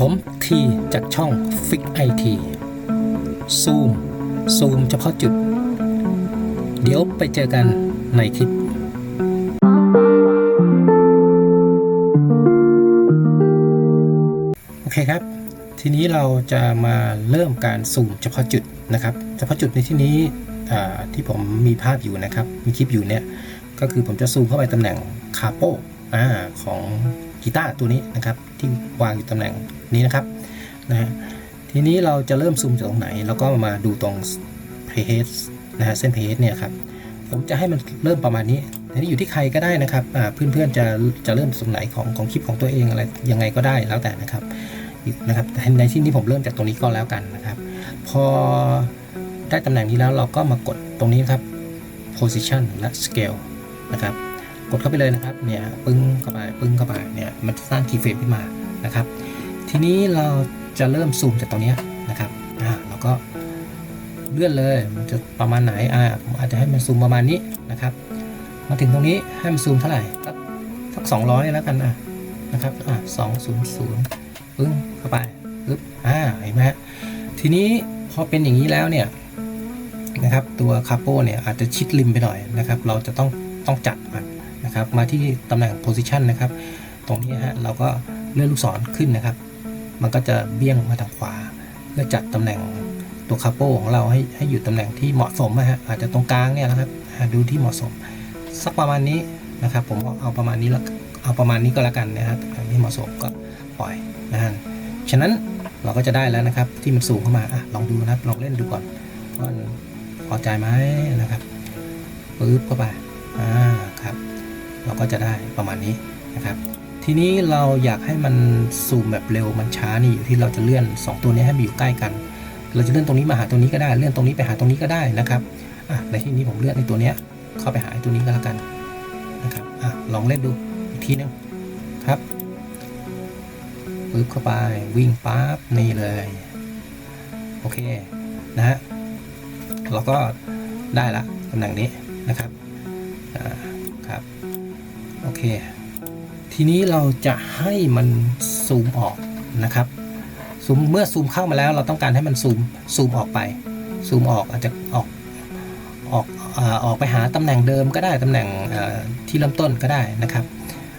ผมทีจากช่อง Fix IT ซูม ซูมเฉพาะจุด เดี๋ยวไปเจอกันในคลิปโอเคครับ ทีนี้เราจะมาเริ่มการซูมเฉพาะจุดนะครับ เฉพาะจุดในที่นี้ที่ผมมีภาพอยู่นะครับ มีคลิปอยู่เนี่ย ก็คือผมจะซูมเข้าไปตำแหน่งคาโปอของ กีตาร์ตัวนี้นะครับที่วางอยู่ตำแหน่งนี้นะครับนะฮะทีนี้เราจะเริ่มซูมจากตรงไหน แล้วก็มาดูตรง playhead นะฮะเส้น playhead เนี่ยครับผมจะให้มันเริ่มประมาณนี้อันนี้อยู่ที่ใครก็ได้นะครับเพื่อนๆจะจะเริ่มตรงไหนของของคลิปของตัวเองอะไรยังไงก็ได้แล้วแต่นะครับนะครับแต่ในที่นี้ผมเริ่มจากตรงนี้ก็แล้วกันนะครับ พอได้ตำแหน่งนี้แล้วเราก็มากดตรงนี้นะครับ position และ scale นะครับ กดเข้าไปเลยนะครับเนี่ยปึ้งเข้าไปปึ้งเข้าไปเนี่ยมันจะสร้างคีย์เฟรมขึ้นมานะครับ ทีนี้เราจะเริ่มซูมจากตรงนี้นะครับอ่าเราก็เลื่อนเลยมันจะประมาณไหนอ่าผมอาจจะให้มันซูมประมาณนี้นะครับ มาถึงตรงนี้ให้มันซูมเท่าไหร่สักสักสองร้อยแล้วกันอะนะครับอ่าสองศูนย์ศูนย์ปึ้งเข้าไปปึ๊บอ่าเห็นไหมฮะทีนี้พอเป็นอย่างนี้แล้วเนี่ยนะครับตัวคาโปเนี่ยอาจจะชิดริมไปหน่อยนะครับ เราจะต้องต้องจัดมัน นะครับมาที่ตำแหน่ง position นะครับ ตรงนี้ฮะเราก็เลื่อนลูกศรขึ้นนะครับ มันก็จะเบี้ยงมาทางขวาเพื่อจัดตำแหน่งตัวคาโปของเราให้ให้อยู่ตำแหน่งที่เหมาะสมนะฮะอาจจะตรงกลางเนี่ยนะครับดูที่เหมาะสม สักประมาณนี้นะครับ ผมเอาประมาณนี้แล้วเอาประมาณนี้ก็แล้วกันนะครับนที่เหมาะสมก็ปล่อยนะฮะฉะนั้นเราก็จะได้แล้วนะครับ ที่มันสูงเข้ามาอะลองดูนะครับ ลองเล่นดูก่อนว่าพอใจไหมนะครับปึ๊บเข้าไปอ่าครับ เราก็จะได้ประมาณนี้นะครับ ทีนี้เราอยากให้มันซูมแบบเร็วมันช้านี่อยู่ที่เราจะเลื่อน 2 ตัวนี้ให้มันอยู่ใกล้กัน เราจะเลื่อนตรงนี้มาหาตรงนี้ก็ได้ เลื่อนตรงนี้ไปหาตรงนี้ก็ได้นะครับอะในที่นี้ผมเลื่อนในตัวเนี้ยเข้าไปหาตัวนี้ก็แล้วกันนะครับอะลองเล่นดูอีกทีนึงครับปึ๊บเข้าไปวิ่งปั๊บนี่เลยโอเคนะฮะเราก็ได้ละตำแหน่งนี้ เค ทีนี้เราจะให้มันซูมออกนะครับซูมเมื่อซูมเข้ามาแล้วเราต้องการให้มันซูมซูมออกไป ซูมออกอาจจะออกออกออกไปหาตำแหน่งเดิมก็ได้ตำแหน่งที่เริ่มต้นก็ได้นะครับ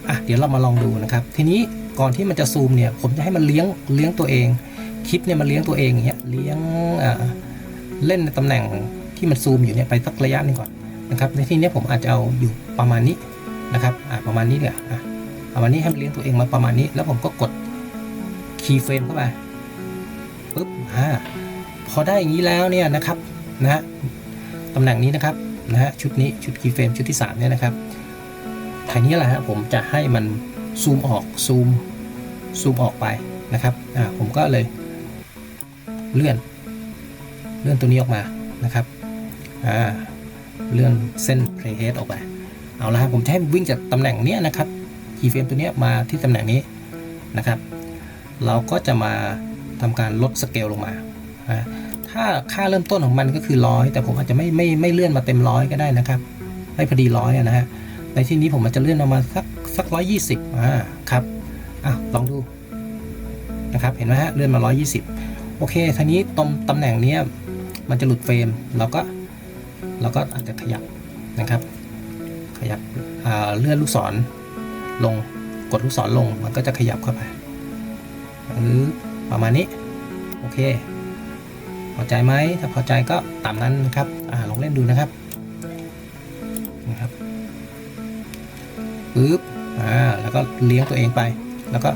อะเดี๋ยวเรามาลองดูนะครับ ทีนี้ก่อนที่มันจะซูมเนี่ยผมจะให้มันเลี้ยงเลี้ยงตัวเอง คลิปเนี่ยมันเลี้ยงตัวเองอย่างเงี้ยเลี้ยงเล่นในตำแหน่งที่มันซูมอยู่เนี่ยไปสักระยะหนึงก่อนนะครับในที่นี้ผมอาจจะเอาอยู่ประมาณนี้ นะครับอ่าประมาณนี้เนี่ยอะประมาณนี้ให้มันเลี้ยงตัวเองมาประมาณนี้ แล้วผมก็กดคีย์เฟรมเข้าไปปุ๊บอ่าพอได้อย่างนี้แล้วเนี่ยนะครับนะฮะตำแหน่งนี้นะครับนะฮะชุดนี้ชุดคีย์เฟรมชุดที่สามเนี่ยนะครับทีนี้แหละฮะผมจะให้มันซูมออกซูมซูมออกไปนะครับอ่าผมก็เลยเลื่อน เลื่อนตัวนี้ออกมานะครับอ่าเลื่อนเส้น playhead ออกไป เอาละครับผมจะให้มันวิ่งจากตำแหน่งนี้นะครับคีย์เฟรมตัวนี้มาที่ตำแหน่งนี้นะครับ เราก็จะมาทำการลดสเกลลงมา ถ้าค่าเริ่มต้นของมันก็คือร้อยแต่ผมอาจจะไม่ไม่ไม่เลื่อนมาเต็มร้อยก็ได้นะครับให้พอดีร้อยนะฮะในที่นี้ผมอาจจะเลื่อนออกมาสักสักร้อยยี่สิบอ่าครับอะลองดูนะครับเห็นไหมฮะเลื่อนมา120โอเคทีนี้ตรงตำแหน่งนี้มันจะหลุดเฟรมเราก็เราก็อาจจะขยับนะครับ ขยับเลื่อนลูกศรลงกดลูกศรลงมันก็จะขยับเข้าไปหรือประมาณนี้ โอเคพอใจไหมถ้าพอใจก็ตามนั้นนะครับอ่าลองเล่นดูนะครับนะครับปึ๊บอ่าแล้วก็เลี้ยงตัวเองไป แล้วก็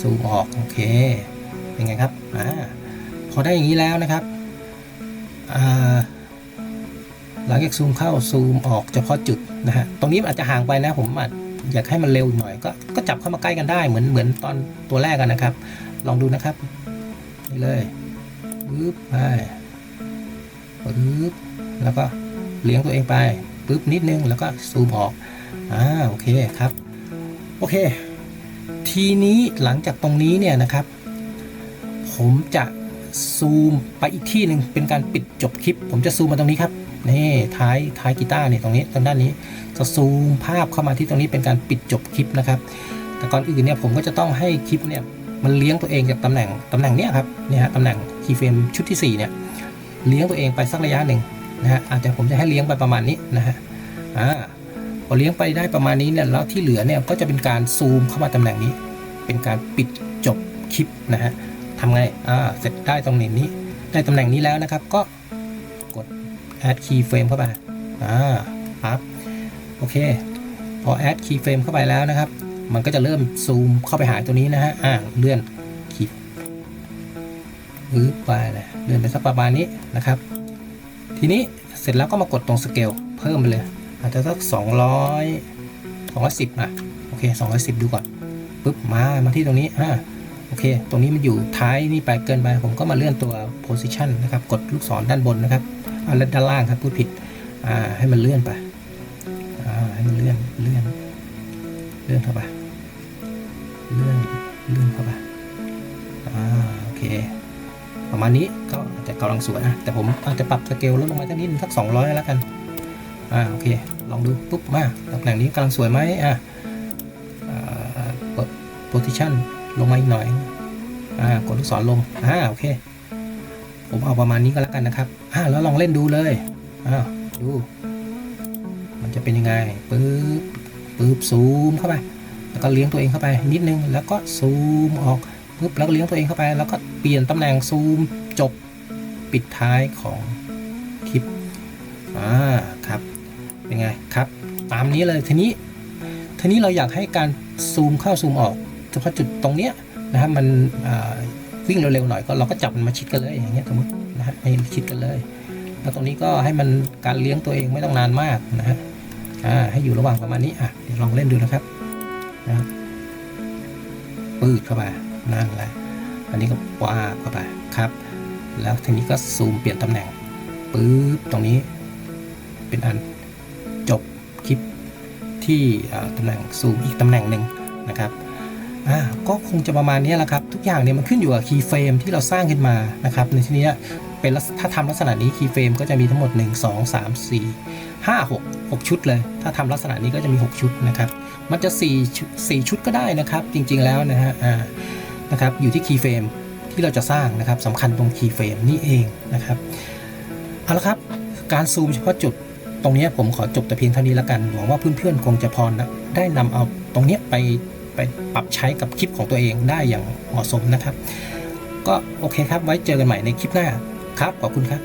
ซูมออกโอเคเป็นไงครับอ่าพอได้อย่างนี้แล้วนะครับอ่าหลังจากซูมเข้าซูมออกเฉพาะจุด นะฮะตรงนี้อาจจะห่างไปนะผมอาจอยากให้มันเร็วหน่อยก็ก็จับเข้ามาใกล้กันได้เหมือนเหมือนตอนตัวแรกกันนะครับ ลองดูนะครับนี่เลยปึ๊บไปปึ๊บแล้วก็เลี้ยงตัวเองไปปึ๊บนิดนึงแล้วก็ซูมออกอ่าโอเคครับโอเค ทีนี้หลังจากตรงนี้เนี่ยนะครับ ผมจะซูมไปอีกที่หนึ่งเป็นการปิดจบคลิป ผมจะซูมมาตรงนี้ครับ นี่ท้ายท้ายกีตาร์เนี่ยตรงนี้ทางด้านนี้จะซูมภาพเข้ามาที่ตรงนี้เป็นการปิดจบคลิปนะครับ แต่ก่อนอื่นเนี่ยผมก็จะต้องให้คลิปเนี่ยมันเลี้ยงตัวเองจากตำแหน่งตำแหน่งเนี้ยครับเนี่ยฮะตำแหน่งคีย์เฟรมชุดที่4เนี่ยเลี้ยงตัวเองไปสักระยะหนึ่งนะฮะอาจจะผมจะให้เลี้ยงไปประมาณนี้นะฮะอ่าพอเลี้ยงไปได้ประมาณนี้เนี่ยแล้วที่เหลือเนี่ยก็จะเป็นการซูมเข้ามาตำแหน่งนี้ เป็นการปิดจบคลิปนะฮะทำไงอ่าเสร็จได้ตรงนี้ได้ตำแหน่งนี้แล้วนะครับ ก็ add keyframe เข้าไปอ่าปั๊บโอเค พอ add keyframe เข้าไปแล้วนะครับ มันก็จะเริ่มซูมเข้าไปหาตัวนี้นะฮะอ่าเลื่อนขีดปึ๊บไปเลยเลื่อนไปสักประมาณนี้นะครับ ทีนี้เสร็จแล้วก็มากดตรงสเกลเพิ่มไปเลย อาจจะสัก 200 210อะโอเค210 ดูก่อนปึ๊บมามาที่ตรงนี้อ่าโอเค ตรงนี้มันอยู่ท้ายนี่ไปเกินไป ผมก็มาเลื่อนตัว position นะครับ กดลูกศรด้านบนนะครับ เอาด้านล่างครับพูดผิดอ่าให้มันเลื่อนไปอ่าให้มันเลื่อนเลื่อนเลื่อนเข้าไปเลื่อนเลื่อนเข้าไปอ่าโอเคประมาณนี้ก็อาจจะกำลังสวยนะแต่ผมอาจจะปรับสเกลลดลงมาสักนิดนึงสัก 200 แล้วกันอ่าโอเคลองดูปุ๊บมาตำแหน่งนี้กำลังสวยไหมอ่าอ่ากด position ลงมาอีกหน่อยอ่ากดลูกศรลงอ่าโอเค ผมเอาประมาณนี้ก็แล้วกันนะครับอ่าแล้วลองเล่นดูเลยอ่าดู มันจะเป็นยังไงปึ๊บปึ๊บซูมเข้าไป แล้วก็เลี้ยงตัวเองเข้าไปนิดนึง แล้วก็ซูมออกปุ๊บแล้วก็เลี้ยงตัวเองเข้าไป แล้วก็เปลี่ยนตำแหน่งซูมจบปิดท้ายของคลิปอ่าครับเป็นไงครับ ตามนี้เลยทีนี้ทีนี้เราอยากให้การซูมเข้าซูมออกเฉพาะจุดตรงเนี้ยนะครับมันอ่า วิ่งเร็วๆหน่อยก็เราก็จับมันมาชิดกันเลยอย่างเงี้ยสมมตินะฮะให้ชิดกันเลย แล้วตรงนี้ก็ให้มันการเลี้ยงตัวเองไม่ต้องนานมากนะฮะอ่าให้อยู่ระหว่างประมาณนี้อะเดี๋ยวลองเล่นดูนะครับนะครับปืดเข้าไปนั่นแหละอันนี้ก็ว่าเข้าไปครับ แล้วทีนี้ก็ซูมเปลี่ยนตำแหน่งปื๊บตรงนี้เป็นอันจบคลิปที่ตำแหน่งซูมอีกตำแหน่งหนึ่งนะครับ อ่าก็คงจะประมาณนี้แหละครับ ทุกอย่างเนี่ยมันขึ้นอยู่กับคีย์เฟรมที่เราสร้างขึ้นมานะครับในที่นี้เป็นถ้าทำลักษณะนี้คีย์เฟรมก็จะมีทั้งหมด 1 2 3 4 5 6 6 ชุดเลย ถ้าทำลักษณะนี้ก็จะมี 6 ชุดนะครับ มันจะ4ชุด4ชุดก็ได้นะครับ จริงๆแล้วนะฮะอ่านะครับอยู่ที่คีย์เฟรมที่เราจะสร้างนะครับสำคัญตรงคีย์เฟรมนี่เองนะครับเอาละครับ การซูมเฉพาะจุดตรงนี้ผมขอจบแต่เพียงเท่านี้ล้วกันหวังว่าเพื่อนๆคงจะพอนะได้นำเอาตรงนี้ไป ไปปรับใช้กับคลิปของตัวเองได้อย่างเหมาะสมนะครับ ก็โอเคครับไว้เจอกันใหม่ในคลิปหน้าครับขอบคุณครับ